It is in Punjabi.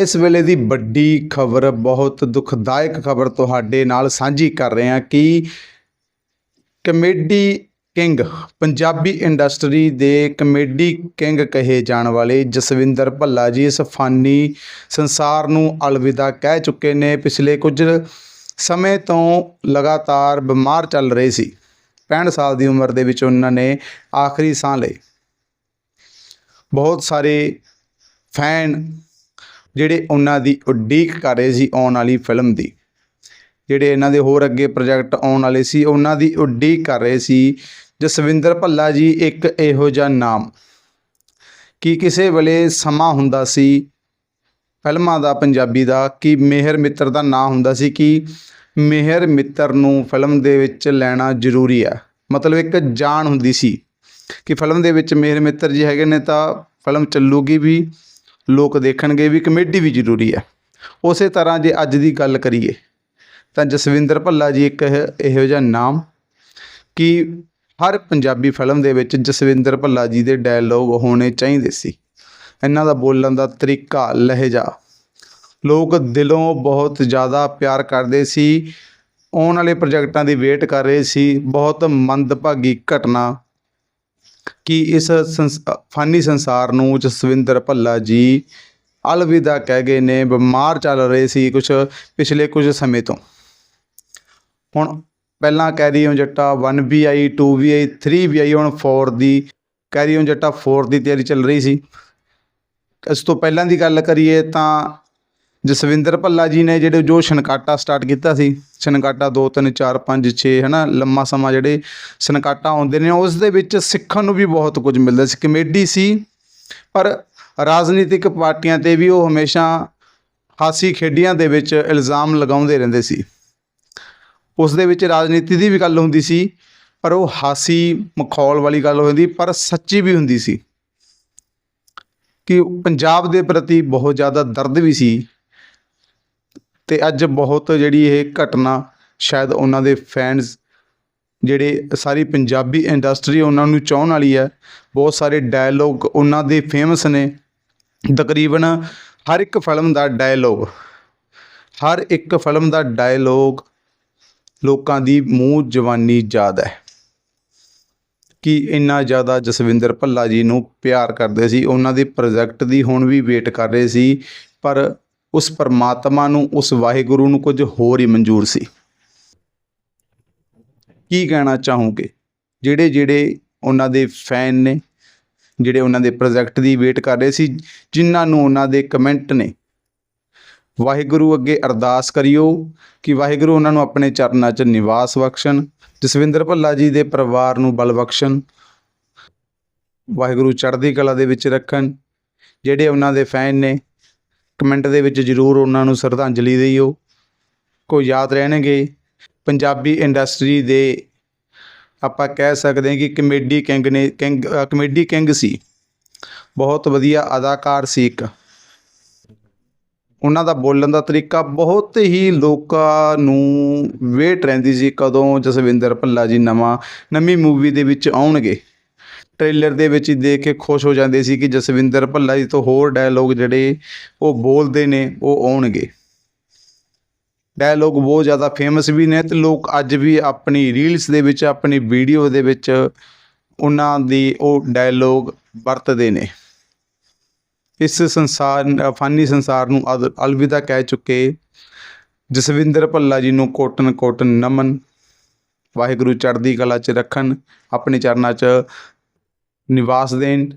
ਇਸ ਵੇਲੇ ਦੀ ਵੱਡੀ ਖਬਰ, ਬਹੁਤ ਦੁਖਦਾਇਕ ਖਬਰ ਤੁਹਾਡੇ ਨਾਲ ਸਾਂਝੀ ਕਰ ਰਹੇ ਹਾਂ ਕਿ ਕਮੇਡੀ ਕਿੰਗ, ਪੰਜਾਬੀ ਇੰਡਸਟਰੀ ਦੇ ਕਮੇਡੀ ਕਿੰਗ ਕਹੇ ਜਾਣ ਵਾਲੇ ਜਸਵਿੰਦਰ ਭੱਲਾ ਜੀ ਇਸ ਫਾਨੀ ਸੰਸਾਰ ਨੂੰ ਅਲਵਿਦਾ ਕਹਿ ਚੁੱਕੇ ਨੇ। ਪਿਛਲੇ ਕੁਝ ਸਮੇਂ ਤੋਂ ਲਗਾਤਾਰ ਬਿਮਾਰ ਚੱਲ ਰਹੇ ਸੀ। 65 ਸਾਲ ਦੀ ਉਮਰ ਦੇ ਵਿੱਚ ਉਹਨਾਂ ਨੇ ਆਖਰੀ ਸਾਹ ਲਈ। ਬਹੁਤ ਸਾਰੇ ਫੈਨ ਜਿਹੜੇ ਉਹਨਾਂ ਦੀ ਉਡੀਕ ਕਰ ਰਹੇ ਸੀ ਆਉਣ ਵਾਲੀ ਫਿਲਮ ਦੀ। ਜਿਹੜੇ ਇਹਨਾਂ ਦੇ ਹੋਰ ਅੱਗੇ ਪ੍ਰੋਜੈਕਟ ਆਉਣ ਵਾਲੇ ਸੀ, ਉਹਨਾਂ ਦੀ ਉਡੀਕ ਕਰ ਰਹੇ ਸੀ ਜਸਵਿੰਦਰ ਭੱਲਾ ਜੀ ਇੱਕ ਇਹੋ ਜਿਹਾ ਨਾਮ। ਕਿ ਕਿਸੇ ਵੇਲੇ ਸਮਾਂ ਹੁੰਦਾ ਸੀ ਫਿਲਮਾਂ ਦਾ, ਪੰਜਾਬੀ ਦਾ, ਕਿ ਮਿਹਰ ਮਿੱਤਰ ਦਾ ਨਾਂ ਹੁੰਦਾ ਸੀ ਕਿ ਮਿਹਰ ਮਿੱਤਰ ਨੂੰ ਫਿਲਮ ਦੇ ਵਿੱਚ ਲੈਣਾ ਜ਼ਰੂਰੀ ਹੈ। ਮਤਲਬ ਇੱਕ ਜਾਨ ਹੁੰਦੀ ਸੀ ਕਿ ਫਿਲਮ ਦੇ ਵਿੱਚ ਮਿਹਰ ਮਿੱਤਰ ਜੀ ਹੈਗੇ ਨੇ ਤਾਂ ਫਿਲਮ ਚੱਲੂਗੀ ਵੀ। ਲੋਕ ਦੇਖਣਗੇ ਵੀ ਕਮੇਡੀ ਵੀ ਜ਼ਰੂਰੀ ਹੈ। ਉਸੇ ਤਰ੍ਹਾਂ ਜੇ ਅੱਜ ਦੀ ਗੱਲ ਕਰੀਏ, ਤਾਂ ਜਸਵਿੰਦਰ ਭੱਲਾ ਜੀ ਇੱਕ ਇਹੋ ਜਿਹਾ ਨਾਮ ਕਿ ਹਰ ਪੰਜਾਬੀ ਫਿਲਮ ਦੇ ਵਿੱਚ ਜਸਵਿੰਦਰ ਭੱਲਾ ਜੀ ਦੇ ਡਾਇਲੋਗ ਹੋਣੇ ਚਾਹੀਦੇ ਸੀ। ਇਹਨਾਂ ਦਾ ਬੋਲਣ ਦਾ ਤਰੀਕਾ ਲਹਿਜਾ। ਲੋਕ ਦਿਲੋਂ ਬਹੁਤ ਜ਼ਿਆਦਾ ਪਿਆਰ ਕਰਦੇ ਸੀ, ਆਉਣ ਵਾਲੇ ਪ੍ਰੋਜੈਕਟਾਂ ਦੀ ਵੇਟ ਕਰ ਰਹੇ ਸੀ, ਬਹੁਤ ਮੰਦਭਾਗੀ ਘਟਨਾ ਕਿ ਇਸ ਸੰਸ ਫਾਨੀ ਸੰਸਾਰ ਨੂੰ ਜਸਵਿੰਦਰ ਭੱਲਾ ਜੀ ਅਲਵਿਦਾ ਕਹਿ ਗਏ ਨੇ, ਬਿਮਾਰ ਚੱਲ ਰਹੇ ਸੀ ਕੁਝ ਪਿਛਲੇ ਕੁਝ ਸਮੇਂ ਤੋਂ। ਹੁਣ ਪਹਿਲਾਂ ਕੈਰੀ ਜੱਟਾ 1 ਵੀ ਆਈ 2 ਵੀ ਆਈ 3 ਵੀ ਆਈ ਹੁਣ 4 ਦੀ ਕੈਰੀ ਜੱਟਾ 4 ਦੀ ਤਿਆਰੀ ਚੱਲ ਰਹੀ ਸੀ। ਇਸ ਤੋਂ ਪਹਿਲਾਂ ਦੀ ਗੱਲ ਕਰੀਏ ਤਾਂ ਜਸਵਿੰਦਰ ਭੱਲਾ ਜੀ ਨੇ ਜਿਹੜੇ ਜੋ ਛਨਕਾਟਾ ਸਟਾਰਟ ਕੀਤਾ ਸੀ, ਛਨਕਾਟਾ 2 3 4 5 6 ਹਨਾ, ਲੰਮਾ ਸਮਾਂ ਜਿਹੜੇ ਛਨਕਾਟਾ ਆਉਂਦੇ ਨੇ, ਉਸ ਦੇ ਵਿੱਚ ਸਿੱਖਣ ਨੂੰ ਵੀ ਬਹੁਤ ਕੁਝ ਮਿਲਦਾ ਸੀ, ਕਮੇਡੀ ਸੀ, ਪਰ ਰਾਜਨੀਤਿਕ ਪਾਰਟੀਆਂ ਤੇ ਵੀ ਉਹ ਹਮੇਸ਼ਾ ਹਾਸੀ ਖੇਡੀਆਂ ਦੇ ਵਿੱਚ ਇਲਜ਼ਾਮ ਲਗਾਉਂਦੇ ਰਹਿੰਦੇ ਸੀ। ਉਸ ਦੇ ਵਿੱਚ ਰਾਜਨੀਤੀ ਦੀ ਵੀ ਗੱਲ ਹੁੰਦੀ ਸੀ, ਪਰ ਉਹ ਹਾਸੀ ਮਖੌਲ ਵਾਲੀ ਗੱਲ ਹੁੰਦੀ ਪਰ ਸੱਚੀ ਵੀ ਹੁੰਦੀ ਸੀ। ਕਿ ਪੰਜਾਬ ਦੇ ਪ੍ਰਤੀ ਬਹੁਤ ਜ਼ਿਆਦਾ ਦਰਦ ਵੀ ਸੀ ਅਤੇ ਅੱਜ ਬਹੁਤ ਜਿਹੜੀ ਇਹ ਘਟਨਾ, ਸ਼ਾਇਦ ਉਹਨਾਂ ਦੇ ਫੈਨਸ ਜਿਹੜੇ ਸਾਰੀ ਪੰਜਾਬੀ ਇੰਡਸਟਰੀ ਉਹਨਾਂ ਨੂੰ ਚਾਹਣ ਵਾਲੀ ਹੈ, ਬਹੁਤ ਸਾਰੇ ਡਾਇਲੋਗ ਉਹਨਾਂ ਦੇ ਫੇਮਸ ਨੇ। ਤਕਰੀਬਨ ਹਰ ਇੱਕ ਫਿਲਮ ਦਾ ਡਾਇਲੋਗ ਹਰ ਇੱਕ ਫਿਲਮ ਦਾ ਡਾਇਲੋਗ ਲੋਕਾਂ ਦੀ ਮੂੰਹ ਜਵਾਨੀ ਯਾਦ ਹੈ। ਕਿ ਇੰਨਾ ਜ਼ਿਆਦਾ ਜਸਵਿੰਦਰ ਭੱਲਾ ਜੀ ਨੂੰ ਪਿਆਰ ਕਰਦੇ ਸੀ, ਉਹਨਾਂ ਦੇ ਪ੍ਰੋਜੈਕਟ ਦੀ ਹੁਣ ਵੀ ਵੇਟ ਕਰ ਰਹੇ ਸੀ, ਪਰ ਉਸ ਪਰਮਾਤਮਾ ਨੂੰ, ਉਸ ਵਾਹਿਗੁਰੂ ਨੂੰ ਕੁਝ ਹੋਰ ਹੀ ਮਨਜ਼ੂਰ ਸੀ। ਕੀ ਕਹਿਣਾ ਚਾਹੋਗੇ? ਜਿਹੜੇ ਜਿਹੜੇ ਉਹਨਾਂ ਦੇ ਫੈਨ ਨੇ, ਜਿਹੜੇ ਉਹਨਾਂ ਦੇ ਪ੍ਰੋਜੈਕਟ ਦੀ ਵੇਟ ਕਰ ਰਹੇ ਸੀ, ਜਿਨ੍ਹਾਂ ਨੂੰ ਉਹਨਾਂ ਦੇ ਕਮੈਂਟ ਨੇ, ਵਾਹਿਗੁਰੂ ਅੱਗੇ ਅਰਦਾਸ ਕਰਿਓ ਕਿ ਵਾਹਿਗੁਰੂ ਉਹਨਾਂ ਨੂੰ ਆਪਣੇ ਚਰਨਾਂ 'ਚ ਨਿਵਾਸ ਬਖਸ਼ਣ, ਜਸਵਿੰਦਰ ਭੱਲਾ ਜੀ ਦੇ ਪਰਿਵਾਰ ਨੂੰ ਬਲ ਬਖਸ਼ਣ, ਵਾਹਿਗੁਰੂ ਚੜ੍ਹਦੀ ਕਲਾ ਦੇ ਵਿੱਚ ਰੱਖਣ, ਜਿਹੜੇ ਉਹਨਾਂ ਦੇ ਫੈਨ ਨੇ ਕਮੈਂਟ ਦੇ ਵਿੱਚ ਜਰੂਰ ਉਹਨਾਂ ਨੂੰ ਸ਼ਰਧਾਂਜਲੀ ਦਿਓ। ਕੋਈ ਯਾਦ ਰਹਿਣਗੇ, ਪੰਜਾਬੀ ਇੰਡਸਟਰੀ ਦੇ ਆਪਾਂ ਕਹਿ ਸਕਦੇ ਹਾਂ ਕਿ ਕਮੇਡੀ ਕਿੰਗ ਨੇ ਕਿੰਗ ਕਮੇਡੀ ਕਿੰਗ ਸੀ। ਬਹੁਤ ਵਧੀਆ ਅਦਾਕਾਰ ਸੀ ਇੱਕ। ਉਹਨਾਂ ਦਾ ਬੋਲਣ ਦਾ ਤਰੀਕਾ ਬਹੁਤ ਹੀ ਲੋਕਾਂ ਨੂੰ ਵੇਟ ਰਹਿੰਦੀ ਸੀ ਕਦੋਂ ਜਸਵਿੰਦਰ ਭੱਲਾ ਜੀ ਨਵਾਂ, ਨਵੀਂ ਮੂਵੀ ਦੇ ਵਿੱਚ ਆਉਣਗੇ। ਟ੍ਰੇਲਰ ਦੇ ਵਿੱਚ ਹੀ ਦੇਖ ਕੇ ਖੁਸ਼ ਹੋ ਜਾਂਦੇ ਸੀ ਕਿ ਜਸਵਿੰਦਰ ਭੱਲਾ ਜੀ ਤੋਂ ਹੋਰ ਡਾਇਲੋਗ ਜਿਹੜੇ ਉਹ ਬੋਲਦੇ ਨੇ, ਉਹ ਆਉਣਗੇ। ਡਾਇਲੋਗ ਬਹੁਤ ਜ਼ਿਆਦਾ ਫੇਮਸ ਵੀ ਨੇ ਤੇ ਲੋਕ ਅੱਜ ਵੀ ਆਪਣੀ ਰੀਲਸ ਦੇ ਵਿੱਚ, ਆਪਣੀ ਵੀਡੀਓ ਦੇ ਵਿੱਚ ਉਹਨਾਂ ਦੀ ਉਹ ਡਾਇਲੋਗ ਵਰਤਦੇ ਨੇ। ਇਸ ਸੰਸਾਰ, ਫਾਨੀ ਸੰਸਾਰ ਨੂੰ ਅਦ- ਅਲਵਿਦਾ ਕਹਿ ਚੁੱਕੇ ਜਸਵਿੰਦਰ ਭੱਲਾ ਜੀ ਨੂੰ ਕੋਟਨ ਕੋਟਨ ਨਮਨ, ਵਾਹਿਗੁਰੂ ਚੜ੍ਹਦੀ ਕਲਾ 'ਚ ਰੱਖਣ, ਆਪਣੇ ਚਰਨਾਂ 'ਚ ਨਿਵਾਸ ਦੇਣ